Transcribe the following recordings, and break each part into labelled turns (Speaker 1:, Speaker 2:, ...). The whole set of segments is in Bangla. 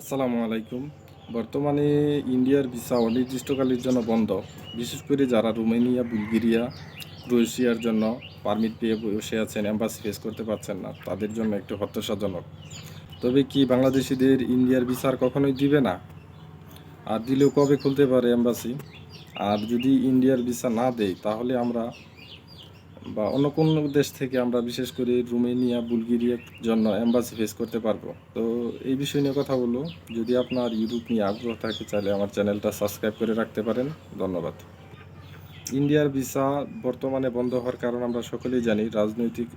Speaker 1: আসসালামু আলাইকুম। বর্তমানে ইন্ডিয়ার ভিসা অনির্দিষ্টকালের জন্য বন্ধ। বিশেষ করে যারা রোমানিয়া, বুলগেরিয়া, ক্রোয়েশিয়ার জন্য পারমিট পেয়ে বসে আছেন অ্যাম্বাসি ফেস করতে পারছেন না, তাদের জন্য একটু হতাশাজনক। তবে কি বাংলাদেশিদের ইন্ডিয়ার ভিসা আর কখনোই দিবে না? আর দিলেও কবে খুলতে পারে এম্বাসি? আর যদি ইন্ডিয়ার ভিসা না দেয়, তাহলে আমরা বা অন্য কোনো দেশ থেকে আমরা বিশেষ করে রোমেনিয়া বুলগেরিয়ার জন্য এম্বাসি ফেস করতে পারব। তো এই বিষয় নিয়ে কথা বলব। যদি আপনার ইউরোপ নিয়ে আগ্রহ থাকে, তাহলে আমার চ্যানেলটা সাবস্ক্রাইব করে রাখতে পারেন। ধন্যবাদ। ইন্ডিয়ার ভিসা বর্তমানে বন্ধ হওয়ার কারণ আমরা সকলেই জানি, রাজনৈতিক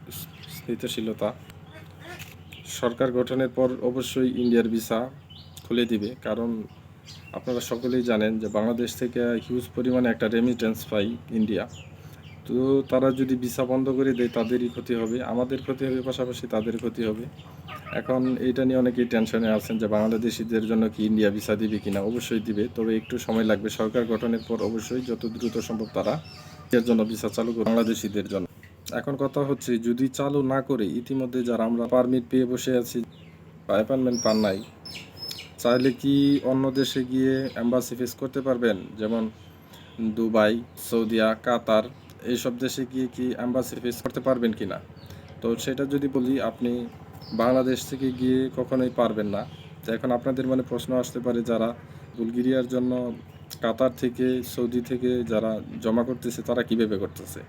Speaker 1: স্থিতিশীলতা। সরকার গঠনের পর অবশ্যই ইন্ডিয়ার ভিসা খুলে দিবে। কারণ আপনারা সকলেই জানেন যে বাংলাদেশ থেকে হিউজ পরিমাণে একটা রেমিটেন্স পাই ইন্ডিয়া। তো তারা যদি ভিসা বন্ধ করে দেয়, তাদেরই ক্ষতি হবে। আমাদের ক্ষতি হবে, পাশাপাশি তাদের ক্ষতি হবে। এখন এইটা নিয়ে অনেকেই টেনশনে আছেন যে বাংলাদেশিদের জন্য কি ইন্ডিয়া ভিসা দিবে কিনা? অবশ্যই দিবে। তবে একটু সময় লাগবে। সরকার গঠনের পর অবশ্যই যত দ্রুত সম্ভব তারা এর জন্য ভিসা চালু করবে বাংলাদেশিদের জন্য। এখন কথা হচ্ছে, যদি চালু না করে, ইতিমধ্যে যারা আমরা পারমিট পেয়ে বসে আছি, বা অ্যাপয়েন্টমেন্ট পান নাই চাইলে কি অন্য দেশে গিয়ে অ্যাম্বাসি ফেস করতে পারবেন? যেমন দুবাই সৌদিয়া কাতার এইসব দেশে গিয়ে কি অ্যাম্বাসি ফেস করতে পারবেন কি না তো সেটা যদি বলি, আপনি বাংলাদেশ থেকে গিয়ে কখনোই পারবেন না। তো এখন আপনাদের মনে প্রশ্ন আসতে পারে যারা বুলগেরিয়ার জন্য কাতার থেকে, সৌদি থেকে যারা জমা করতেছে, তারা কীভাবে করতেছে?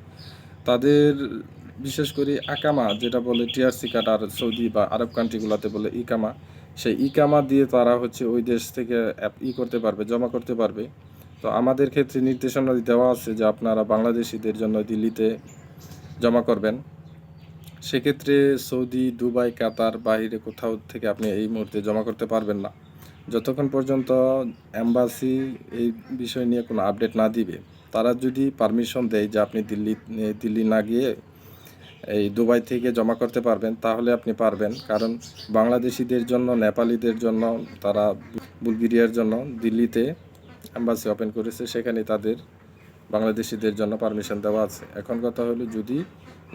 Speaker 1: তাদের বিশেষ করে আকামা যেটা বলে টিআরসি কার্ড আর সৌদি বা আরব কান্ট্রিগুলোতে বলে ইকামা, সেই ইকামা দিয়ে তারা হচ্ছে ওই দেশ থেকে অ্যাপ ই করতে পারবে, জমা করতে পারবে। তো আমাদের ক্ষেত্রে নির্দেশনা দেওয়া আছে যে আপনারা বাংলাদেশিদের জন্য দিল্লিতে জমা করবেন। সেক্ষেত্রে সৌদি, দুবাই, কাতার বাইরে কোথাও থেকে আপনি এই মুহূর্তে জমা করতে পারবেন না। যতক্ষণ পর্যন্ত অ্যাম্বাসি এই বিষয় নিয়ে কোনো আপডেট না দিবে, তারা যদি পারমিশন দেয় যে আপনি দিল্লি দিল্লি না গিয়ে এই দুবাই থেকে জমা করতে পারবেন, তাহলে আপনি পারবেন। কারণ বাংলাদেশিদের জন্য, নেপালিদের জন্য, তারা বুলগেরিয়ার জন্য দিল্লিতে অ্যাম্বাসি ওপেন করেছে সেখানে তাদের বাংলাদেশিদের জন্য পারমিশন দেওয়া আছে। এখন কথা হলো, যদি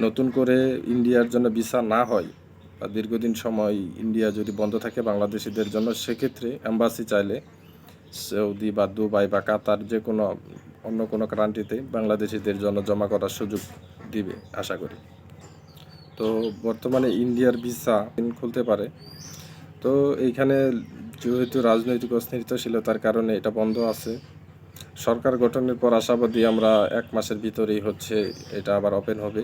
Speaker 1: নতুন করে ইন্ডিয়ার জন্য ভিসা না হয় বা দীর্ঘদিন সময় ইন্ডিয়া যদি বন্ধ থাকে বাংলাদেশিদের জন্য, সেক্ষেত্রে অ্যাম্বাসি চাইলে সৌদি বা দুবাই বা কাতার যে কোনো অন্য কোনো কান্ট্রিতে বাংলাদেশিদের জন্য জমা করার সুযোগ দিবে, আশা করি। তো বর্তমানে ইন্ডিয়ার ভিসা খুলতে পারে। তো এইখানে যেহেতু রাজনৈতিক অস্থিরতাশীলতার কারণে এটা বন্ধ আছে, সরকার গঠনের পর আশাবাদী আমরা এক মাসের ভিতরেই হচ্ছে এটা আবার ওপেন হবে।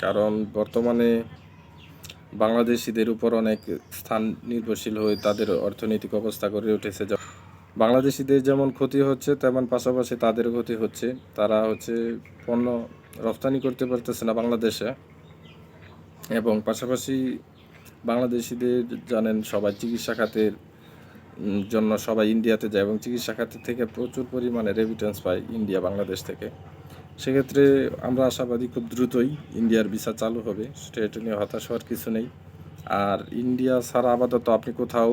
Speaker 1: কারণ বর্তমানে বাংলাদেশিদের উপর অনেক স্থান নির্ভরশীল হয়ে তাদের অর্থনৈতিক অবস্থা গড়ে উঠেছে। বাংলাদেশিদের যেমন ক্ষতি হচ্ছে, তেমন পাশাপাশি তাদেরও ক্ষতি হচ্ছে। তারা হচ্ছে পণ্য রপ্তানি করতে পারতেছে না বাংলাদেশে। এবং পাশাপাশি বাংলাদেশিদের জানেন সবাই চিকিৎসা খাতের জন্য সবাই ইন্ডিয়াতে যায় এবং চিকিৎসা খাত থেকে প্রচুর পরিমাণে রেমিটেন্স পায় ইন্ডিয়া, বাংলাদেশ থেকে। সেক্ষেত্রে আমরা আশাবাদী খুব দ্রুতই ইন্ডিয়ার ভিসা চালু হবে, সেটা নিয়ে হতাশ হওয়ার কিছু নেই। আর ইন্ডিয়া ছাড়া আপাতত আপনি কোথাও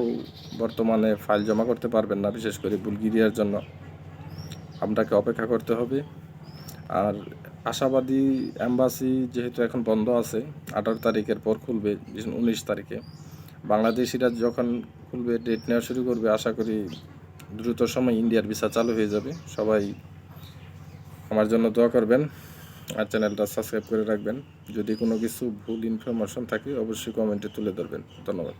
Speaker 1: বর্তমানে ফাইল জমা করতে পারবেন না, বিশেষ করে বুলগেরিয়ার জন্য। আপনাকে অপেক্ষা করতে হবে। আর আশাবাদী অ্যাম্বাসি যেহেতু এখন বন্ধ আছে, আঠারো তারিখের পর খুলবে, উনিশ তারিখে। বাংলাদেশিরা যখন খুলবে ডেট নেওয়া শুরু করবে, আশা করি দ্রুত সময় ইন্ডিয়ার ভিসা চালু হয়ে যাবে। সবাই আমার জন্য দোয়া করবেন আর চ্যানেলটা সাবস্ক্রাইব করে রাখবেন। যদি কোনো কিছু ভুল ইনফরমেশন থাকে, অবশ্যই কমেন্টে তুলে ধরবেন। ধন্যবাদ।